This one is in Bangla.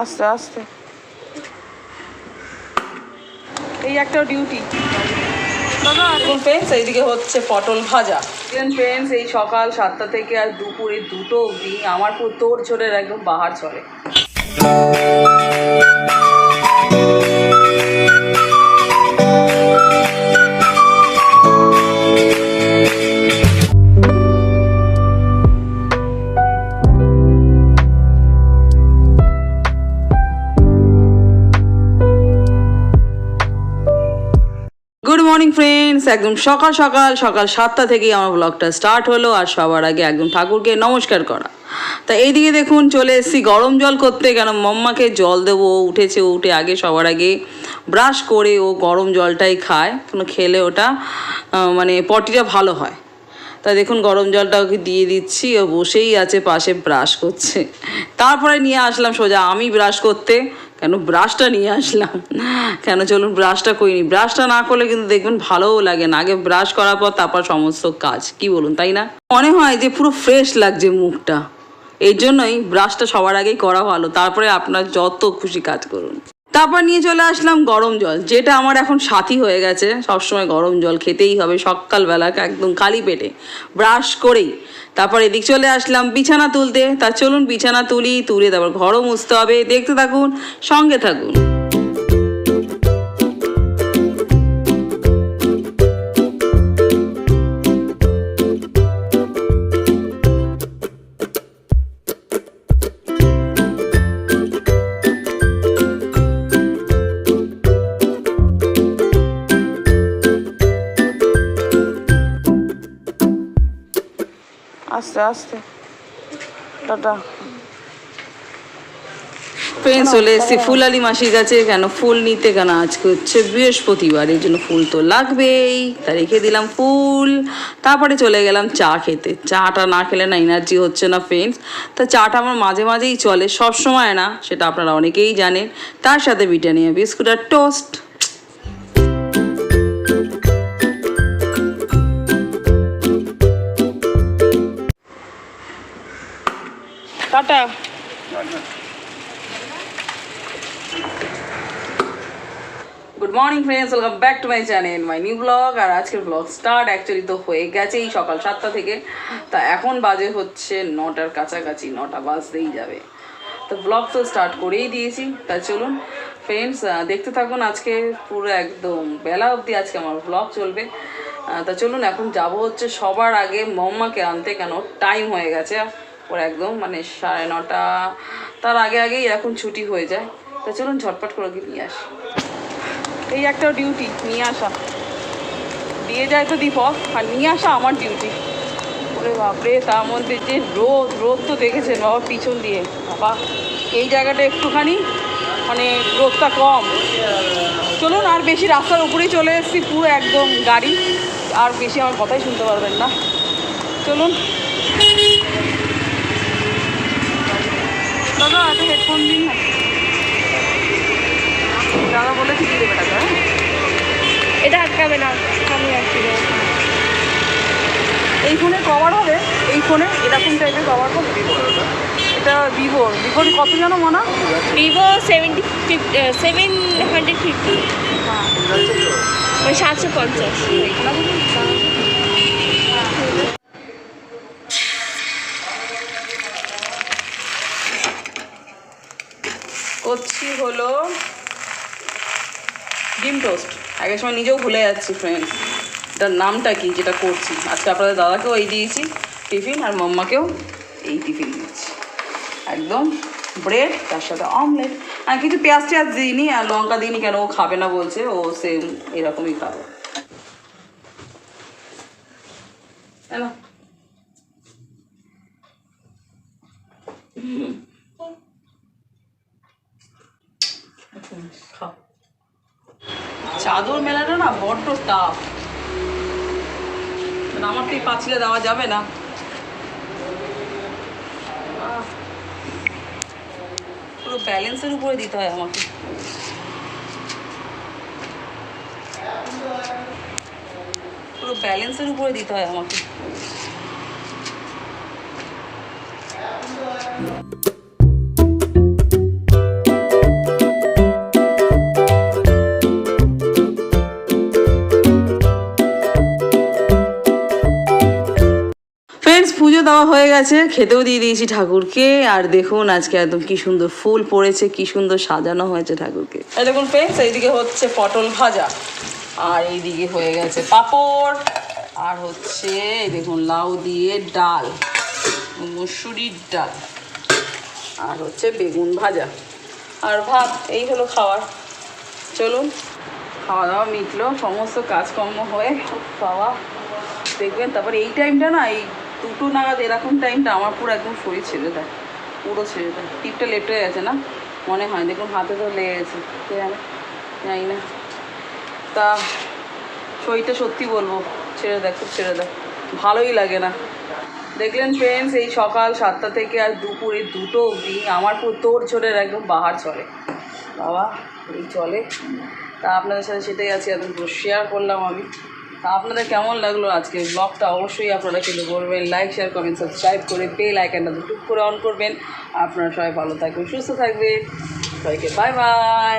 আস্তে আস্তে। এই একটা ডিউটি দাদা এখন ফ্রেন্ডস এইদিকে হচ্ছে পটল ভাজা। ফ্রেন্ডস এই সকাল সাতটা থেকে আর দুপুরে দুটো অবধি আমার পুরো তোর ছোটের একদম বাহার চলে। মর্নিং ফ্রেন্ডস একদম সকাল সকাল সকাল সাতটা থেকেই আমার ব্লগটা স্টার্ট হলো আর সবার আগে একদম ঠাকুরকে নমস্কার করা। তা এইদিকে দেখুন, চলে এসেছি গরম জল করতে। কেন মম্মাকে জল দেবো উঠেছে উঠে আগে সবার আগে ব্রাশ করে ও গরম জলটাই খায়। কোনো খেলে ওটা মানে পটিটা ভালো হয়। তা দেখুন, গরম জলটা ওকে দিয়ে দিচ্ছি। ও বসেই আছে, পাশে ব্রাশ করছে। তারপরে নিয়ে আসলাম সোজা আমি ব্রাশ করতে। কেন ব্রাশটা নিয়ে আসলাম? কেন চলুন ব্রাশটা করিনি? ব্রাশটা না করলে কিন্তু দেখবেন ভালোও লাগে না। আগে ব্রাশ করার পর তারপর সমস্ত কাজ। কি বলুন, তাই না? মনে হয় যে পুরো ফ্রেশ লাগছে মুখটা। এই জন্যই ব্রাশটা সবার আগেই করা ভালো। তারপরে আপনার যত খুশি কাজ করুন। তারপর নিয়ে চলে আসলাম গরম জল, যেটা আমার এখন সাথী হয়ে গেছে। সবসময় গরম জল খেতেই হবে, সকালবেলা একদম খালি পেটে, ব্রাশ করেই। তারপর এদিক চলে আসলাম বিছানা তুলতে। তা চলুন বিছানা তুলি, তুলে তারপর ঘরও মুছতে হবে। দেখতে থাকুন, সঙ্গে থাকুন। আস্তে আস্তে টাটা ফ্রেন্ড চলে ফুল আলী মাসির কাছে কেন ফুল নিতে কেন? আজকে হচ্ছে বৃহস্পতিবার, এই জন্য ফুল তো লাগবেই। তা রেখে দিলাম ফুল। তারপরে চলে গেলাম চা খেতে। চাটা না খেলে না এনার্জি হচ্ছে না ফ্রেন্ডস তা চাটা আমার মাঝে মাঝেই চলে সব সময় না, সেটা আপনারা অনেকেই জানেন। তার সাথে Britannia biscuit R toast tata. Good morning friends welcome back to my channel my new blog আর আজকের ব্লগ স্টার্ট অ্যাকচুয়ালি তো হয়ে গেছেই সকাল সাতটা থেকে। তা এখন বাজে হচ্ছে নটার কাছাকাছি, নটা বাজতেই যাবে। তো ব্লগ তো স্টার্ট করেই দিয়েছি। তা চলুন ফ্রেন্ডস দেখতে থাকুন আজকে পুরো একদম বেলা অবধি আজকে আমার ব্লগ চলবে। তা চলুন, এখন যাব হচ্ছে সবার আগে। মম্মাকে আনতে কেন? টাইম হয়ে গেছে। ওর একদম মানে সাড়ে নটা, তার আগে আগেই এখন ছুটি হয়ে যায়। তা চলুন ঝটপট করে নিয়ে আসি। এই একটা ডিউটি নিয়ে আসা। দিয়ে যায় তো দীপক, আর নিয়ে আসা আমার ডিউটি ওরে বাপরে, তার মধ্যে যে রোদ রোদ তো দেখেছেন বাবা পিছন দিয়ে। বাবা, এই জায়গাটা একটুখানি মানে রোদটা কম। চলুন, আর বেশি রাস্তার উপরেই চলে এসেছি, পুরো একদম গাড়ি। আর বেশি আমার কথাই শুনতে পারবেন না। চলুন। দাদা একটা হেডফোন দিন না। দাদা বলেছি দিয়ে দেবে টাকা হ্যাঁ? এটা আটকাবে না আমি এই ফোনে কভার হবে এই ফোনে এরকম টাইপের কভার হবে? এটা ভিভোর ভিভোর কত জানো মনে? Vivo seventy fifty seven hundred fifty সাতশো পঞ্চাশ। করছি হলো ডিম টোস্ট। আগের সময় নিজেও ভুলে যাচ্ছি ফ্রেন্ডস এটার নামটা কি, যেটা করছি? আজকে আপনাদের দাদাকেও এই দিয়েছি, টিফিন, আর মাম্মাকেও এই টিফিন দিয়েছি। একদম ব্রেড তার সাথে অমলেট আর কিছু পেঁয়াজ টেয়াজ দিইনি, আর লঙ্কা দিইনি, কেন ও খাবে না বলছে, ও সেম এরকমই খাবে। তাই না খাও চাদর মেলাটা না বড্ড টাফ আমার তো পাঁচিলে দেওয়া যাবে না। পুরো ব্যালেন্সের উপরে দিতে হয় আমাকে। পুরো ব্যালেন্সের উপরে দিতে হয় আমাকে। দেওয়া হয়ে গেছে। খেতেও দিয়ে দিয়েছি ঠাকুরকে। আর দেখুন আজকে একদম কি সুন্দর ফুল পড়েছে, কি সুন্দর সাজানো হয়েছে ঠাকুরকে। দেখুন ফ্রেন্ডস এইদিকে হচ্ছে পটল ভাজা। আর এইদিকে হয়ে গেছে পাঁপড়। আর হচ্ছে দেখুন লাউ দিয়ে ডাল, মুসুরির ডাল। আর হচ্ছে বেগুন ভাজা। আর ভাত, এই হলো খাওয়ার। চলুন খাওয়া দাওয়া মিটলো, সমস্ত কাজকর্ম হয়ে, বাবা, দেখবেন, তারপর এই টাইমটা না, এই দুটো নাগাদ এরকম টাইমটা আমার পুরো একদম শরীর ছেড়ে দেয়। পুরো ছেড়ে দেয়। টিপটা হয়ে গেছে না? মনে হয় দেখুন হাতে তো লেগে গেছে। জানে? না। তা শরীরটা সত্যি বলব, ছেড়ে দেয়, খুব ছেড়ে দেয়। ভালোই লাগে না। দেখলেন ফ্রেন্ডস এই সকাল সাতটা থেকে আর দুপুরে দুটো অবধি আমার পুরো তোর ছোটের একদম বাহার চলে। বাবা, এই চলে। তা আপনাদের সাথে সেটাই আছি একদম শেয়ার করলাম আমি। তা আপনাদের কেমন লাগল আজকে ব্লগটা অবশ্যই আপনারা কিন্তু করবেন লাইক শেয়ার কমেন্ট সাবস্ক্রাইব করে বেল আইকনটা টুক করে অন করবেন। আপনারা সবাই ভালো থাকবেন, সুস্থ থাকবেন। সবাইকে বাই বাই